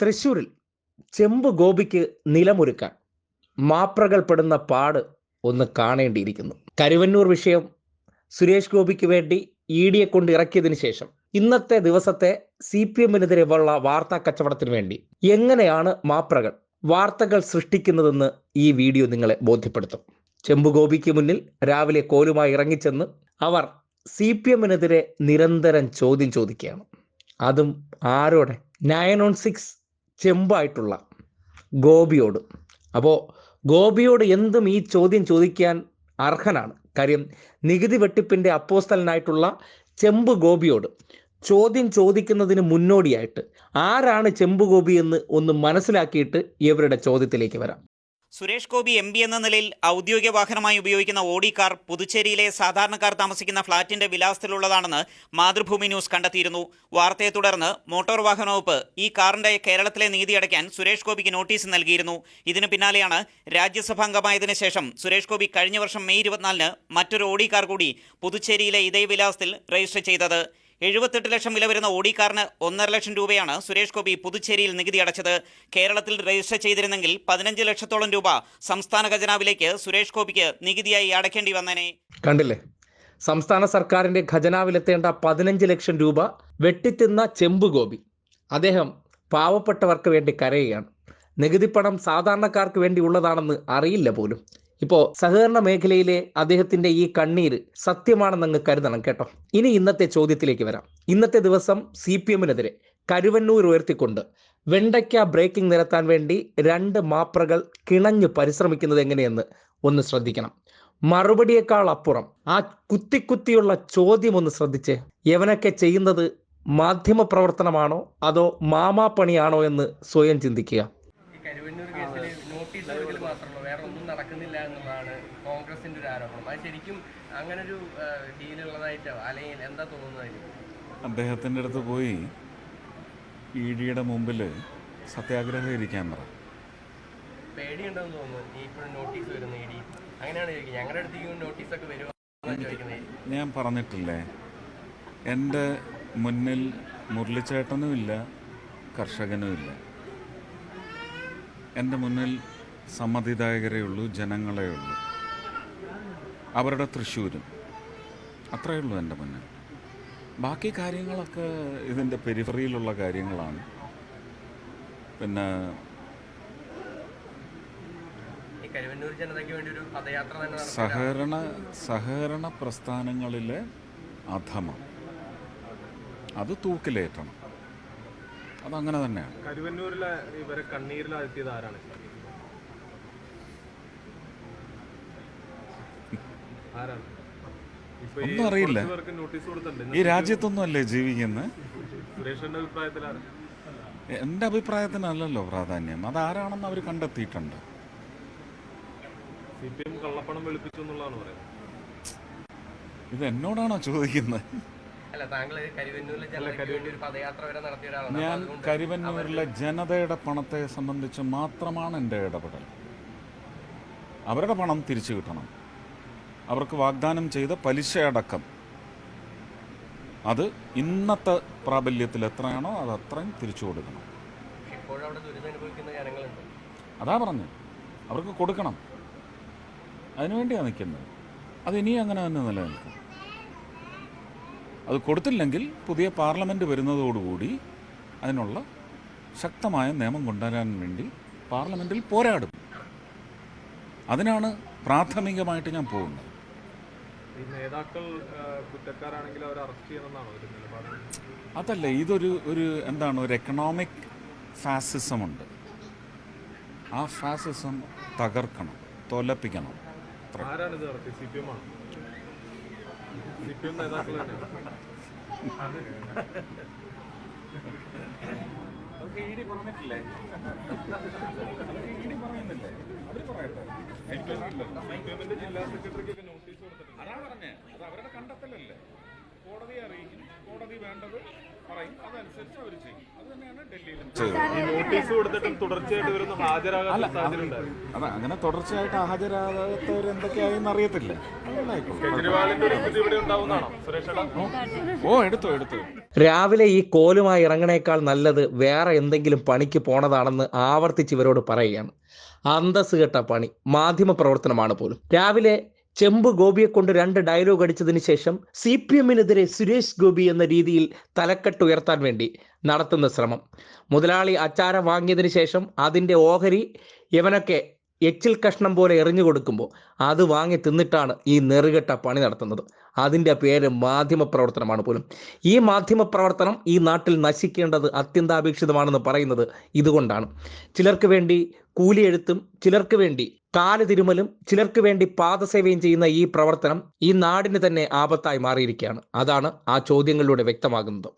തൃശൂരിൽ ചെമ്പ് ഗോപിക്ക് നിലമൊരുക്കാൻ മാപ്രകൾ പെടുന്ന പാട് ഒന്ന് കാണേണ്ടിയിരിക്കുന്നു. കരുവന്നൂർ വിഷയം സുരേഷ് ഗോപിക്ക് വേണ്ടി ഇ ഡിയെ കൊണ്ട് ഇറക്കിയതിന് ശേഷം ഇന്നത്തെ ദിവസത്തെ സി പി എമ്മിനെതിരെ ഉള്ള വാർത്താ കച്ചവടത്തിന് വേണ്ടി എങ്ങനെയാണ് മാപ്രകൾ വാർത്തകൾ സൃഷ്ടിക്കുന്നതെന്ന് ഈ വീഡിയോ നിങ്ങളെ ബോധ്യപ്പെടുത്തും. ചെമ്പ് ഗോപിക്ക് മുന്നിൽ രാവിലെ കോലുമായി ഇറങ്ങിച്ചെന്ന് അവർ സി പി എമ്മിനെതിരെ നിരന്തരം ചോദ്യം ചോദിക്കുകയാണ്. അതും ആരോടെ? നയൻ ഓൺ സിക്സ് ചെമ്പായിട്ടുള്ള ഗോപിയോട്. അപ്പോൾ ഗോപിയോട് എന്തും ഈ ചോദ്യം ചോദിക്കാൻ അർഹനാണ്. കാര്യം നികുതി വെട്ടിപ്പിന്റെ അപ്പോസ്തലനായിട്ടുള്ള ചെമ്പ് ഗോപിയോട് ചോദ്യം ചോദിക്കുന്നതിന് മുന്നോടിയായിട്ട് ആരാണ് ചെമ്പ് ഗോപി എന്ന് ഒന്ന് മനസ്സിലാക്കിയിട്ട് ഇവരുടെ ചോദ്യത്തിലേക്ക് വരാം. സുരേഷ് ഗോപി എം എന്ന നിലയിൽ ഔദ്യോഗിക വാഹനമായി ഉപയോഗിക്കുന്ന ഓഡി കാർ പുതുച്ചേരിയിലെ സാധാരണക്കാർ താമസിക്കുന്ന ഫ്ളാറ്റിന്റെ വിലാസത്തിലുള്ളതാണെന്ന് മാതൃഭൂമി ന്യൂസ് കണ്ടെത്തിയിരുന്നു. വാർത്തയെ തുടർന്ന് മോട്ടോർ വാഹന വകുപ്പ് ഈ കാറിന്റെ കേരളത്തിലെ നീതി അടയ്ക്കാൻ സുരേഷ് ഗോപിക്ക് നോട്ടീസ് നൽകിയിരുന്നു. ഇതിന് പിന്നാലെയാണ് രാജ്യസഭാംഗമായതിനു ശേഷം സുരേഷ് ഗോപി കഴിഞ്ഞ വർഷം മെയ് ഇരുപത്തിനാലിന് മറ്റൊരു ഓഡി കാർ കൂടി പുതുച്ചേരിയിലെ ഇതേ വിലാസത്തിൽ രജിസ്റ്റർ ചെയ്തത്. എഴുപത്തെട്ട് ലക്ഷം വില വരുന്ന ഓഡി കാറിന് ഒന്നര ലക്ഷം രൂപയാണ് സുരേഷ് ഗോപി പുതുച്ചേരിയിൽ നികുതി അടച്ചത്. കേരളത്തിൽ രജിസ്റ്റർ ചെയ്തിരുന്നെങ്കിൽ പതിനഞ്ച് ലക്ഷത്തോളം രൂപ സംസ്ഥാന ഖജനാവിലേക്ക് സുരേഷ് ഗോപിക്ക് നികുതിയായി അടയ്ക്കേണ്ടി വന്നേനെ. കണ്ടില്ലേ? സംസ്ഥാന സർക്കാരിന്റെ ഖജനാവിലെത്തേണ്ട പതിനഞ്ച് ലക്ഷം രൂപ വെട്ടിത്തിന്ന ചെമ്പ് ഗോപി. അദ്ദേഹം പാവപ്പെട്ടവർക്ക് വേണ്ടി കരയുകയാണ്. നികുതി പണം സാധാരണക്കാർക്ക് വേണ്ടി ഉള്ളതാണെന്ന് അറിയില്ല പോലും. ഇപ്പോൾ സഹകരണ മേഖലയിലെ അദ്ദേഹത്തിന്റെ ഈ കണ്ണീര് സത്യമാണെന്നങ്ങ് കരുതണം കേട്ടോ. ഇനി ഇന്നത്തെ ചോദ്യത്തിലേക്ക് വരാം. ഇന്നത്തെ ദിവസം സി പി എമ്മിനെതിരെ കരുവന്നൂർ ഉയർത്തിക്കൊണ്ട് വെണ്ടയ്ക്ക ബ്രേക്കിംഗ് നിരത്താൻ വേണ്ടി രണ്ട് മാപ്രകൾ കിണഞ്ഞു പരിശ്രമിക്കുന്നത് എങ്ങനെയെന്ന് ഒന്ന് ശ്രദ്ധിക്കണം. മറുപടിയേക്കാൾ അപ്പുറം ആ കുത്തി കുത്തിയുള്ള ചോദ്യം ഒന്ന് ശ്രദ്ധിച്ച്. യവനൊക്കെ ചെയ്യുന്നത് മാധ്യമ പ്രവർത്തനമാണോ അതോ മാമാ പണിയാണോ എന്ന് സ്വയം ചിന്തിക്കുക. നടക്കുന്നില്ല എന്നുള്ളതാണ് കോൺഗ്രസിന്റെ ഒരു ആരോപണം. അത് ശരിക്കും അങ്ങനെ ഒരു ഡീൽ ഉള്ളതായിട്ടോ അല്ലെങ്കിൽ എന്താ തോന്നുന്നത് അദ്ദേഹത്തിന്റെ അടുത്ത് പോയി ഇ ഡിയുടെ മുമ്പിൽ സത്യാഗ്രഹം ഇരിക്കാൻ പറ പേടിയുണ്ടെന്ന് തോന്നുന്നു. ഇപ്പോഴും നോട്ടീസ് വരുന്ന ഇ ഡി. അങ്ങനെയാണ് ചോദിക്കുന്നത്. ഞങ്ങളുടെ അടുത്തേക്ക് നോട്ടീസൊക്കെ വരുമോ ചോദിക്കുന്നത്. ഞാൻ പറഞ്ഞിട്ടില്ലേ? എന്റെ മുന്നിൽ മുരളിച്ചേട്ടനും കർഷകനുമില്ല എന്റെ മുന്നിൽ സമ്മതിദായകരേ ഉള്ളൂ ജനങ്ങളേ ഉള്ളൂ അവരുടെ തൃശ്ശൂരും. അത്രയേ ഉള്ളൂ എന്റെ മുന്നിൽ. ബാക്കി കാര്യങ്ങളൊക്കെ ഇതിന്റെ പെരിഫറിയിലുള്ള കാര്യങ്ങളാണ്. പിന്നെ സഹകരണ സഹകരണ പ്രസ്ഥാനങ്ങളിലെ അധമം. അത് തൂക്കിലേറ്റണം. അതങ്ങനെ തന്നെയാണ്. കരുവന്നൂരിലെ ഇവരെ കണ്ണീരിലാഴ്ത്തിയത് ആരാണ് ആരാണ് ഇപ്പൊ ഈ ഒന്നും അറിയില്ല. ഈ രാജ്യത്തൊന്നും അല്ലേ ജീവിക്കുന്നത് എന്റെ എന്റെ അഭിപ്രായത്തിനല്ലല്ലോ പ്രാധാന്യം. അതാരാണെന്ന് അവർ കണ്ടെത്തിയിട്ടുണ്ട്. ഇത് എന്നോടാണോ ചോദിക്കുന്നത് ഞാൻ കരിവന്നൂരിലെ ജനതയുടെ പണത്തെ സംബന്ധിച്ച് മാത്രമാണ് എന്റെ ഇടപെടൽ. അവരുടെ പണം തിരിച്ചു കിട്ടണം. അവർക്ക് വാഗ്ദാനം ചെയ്ത പലിശയടക്കം. അത് ഇന്നത്തെ പ്രാബല്യത്തിൽ എത്രയാണോ അത് അത്രയും തിരിച്ചു കൊടുക്കണം. അതാ പറഞ്ഞു അവർക്ക് കൊടുക്കണം. അതിനുവേണ്ടിയാണ് നിൽക്കുന്നത്. അത് ഇനിയും അങ്ങനെ തന്നെ നിലനിൽക്കും. അത് കൊടുത്തില്ലെങ്കിൽ പുതിയ പാർലമെന്റ് വരുന്നതോടുകൂടി അതിനുള്ള ശക്തമായ നിയമം കൊണ്ടുവരാൻ വേണ്ടി പാർലമെന്റിൽ പോരാടും. അതിനാണ് പ്രാഥമികമായിട്ട് ഞാൻ പോകുന്നത്. ഈ നേതാക്കൾ കുറ്റക്കാരാണെങ്കിൽ അവരെ അറസ്റ്റ് ചെയ്യണമെന്നാണോ ഒരു നിലപാട്? അതല്ല ഇതൊരു ഒരു എന്താണ് ഒരു എക്കണോമിക് ഫാസിസം ഉണ്ട്. ആ ഫാസിസം തകർക്കണം തോലപ്പിക്കണം. ആരാണിത് ആരാണ് ഇത് നടത്തിയത്? സി പി എം ആണ്? സി പി എം നേതാക്കൾ ജില്ലാ അതൊക്കെ ഇ ഡി പറഞ്ഞിട്ടില്ലേ ഇ ഡി പറയുന്നില്ലേ അവർ പറയട്ടെ സി പി എമ്മിന്റെ ജില്ലാ സെക്രട്ടറിക്കൊക്കെ നോട്ടീസ് കൊടുത്തിട്ടുണ്ട് അതാ പറഞ്ഞേ അത് അവരുടെ കണ്ടെത്തലല്ലേ കോടതിയെ അറിയിക്കും കോടതി വേണ്ടത് പറയും. അതനുസരിച്ച് അവർ ചെയ്യും. അത് തന്നെയാണ് ഡൽഹിയിലും. ഈ നോട്ടീസ് കൊടുത്തിട്ടും തുടർച്ചയായിട്ട് വരുന്ന ഹാജരാകാത്ത സാഹചര്യം ഉണ്ടായിരുന്നു അതെ അങ്ങനെ തുടർച്ചയായിട്ട് ഹാജരാകാത്തവർ എന്തൊക്കെയായെന്ന് അറിയത്തില്ല. ഓ എടുത്തു എടുത്തു. രാവിലെ ഈ കോലുമായി ഇറങ്ങണേക്കാൾ നല്ലത് വേറെ എന്തെങ്കിലും പണിക്ക് പോണതാണെന്ന് ആവർത്തിച്ച് ഇവരോട് പറയുകയാണ്. അന്തസ് കെട്ട പണി മാധ്യമ പ്രവർത്തനമാണ് പോലും. രാവിലെ ചെമ്പ് ഗോപിയെ കൊണ്ട് രണ്ട് ഡയലോഗ് അടിച്ചതിന് ശേഷം സി പി എമ്മിനെതിരെ സുരേഷ് ഗോപി എന്ന രീതിയിൽ തലക്കെട്ട് ഉയർത്താൻ വേണ്ടി നടത്തുന്ന ശ്രമം. മുതലാളി അച്ചാരം വാങ്ങിയതിന് ശേഷം അതിന്റെ ഓഹരി ഇവനൊക്കെ എച്ചിൽ കഷ്ണം പോലെ എറിഞ്ഞു കൊടുക്കുമ്പോൾ അത് വാങ്ങി തിന്നിട്ടാണ് ഈ നെറുകെട്ട പണി നടത്തുന്നത്. അതിന്റെ പേര് മാധ്യമ പ്രവർത്തനമാണ് പോലും. ഈ മാധ്യമ പ്രവർത്തനം ഈ നാട്ടിൽ നശിക്കേണ്ടത് അത്യന്താപേക്ഷിതമാണെന്ന് പറയുന്നത് ഇതുകൊണ്ടാണ്. ചിലർക്ക് വേണ്ടി കൂലിയെഴുത്തും ചിലർക്ക് വേണ്ടി കാൽ തിരുമലും ചിലർക്ക് വേണ്ടി പാദസേവയും ചെയ്യുന്ന ഈ പ്രവർത്തനം ഈ നാടിന് തന്നെ ആപത്തായി മാറിയിരിക്കുകയാണ്. അതാണ് ആ ചോദ്യങ്ങളിലൂടെ വ്യക്തമാകുന്നത്.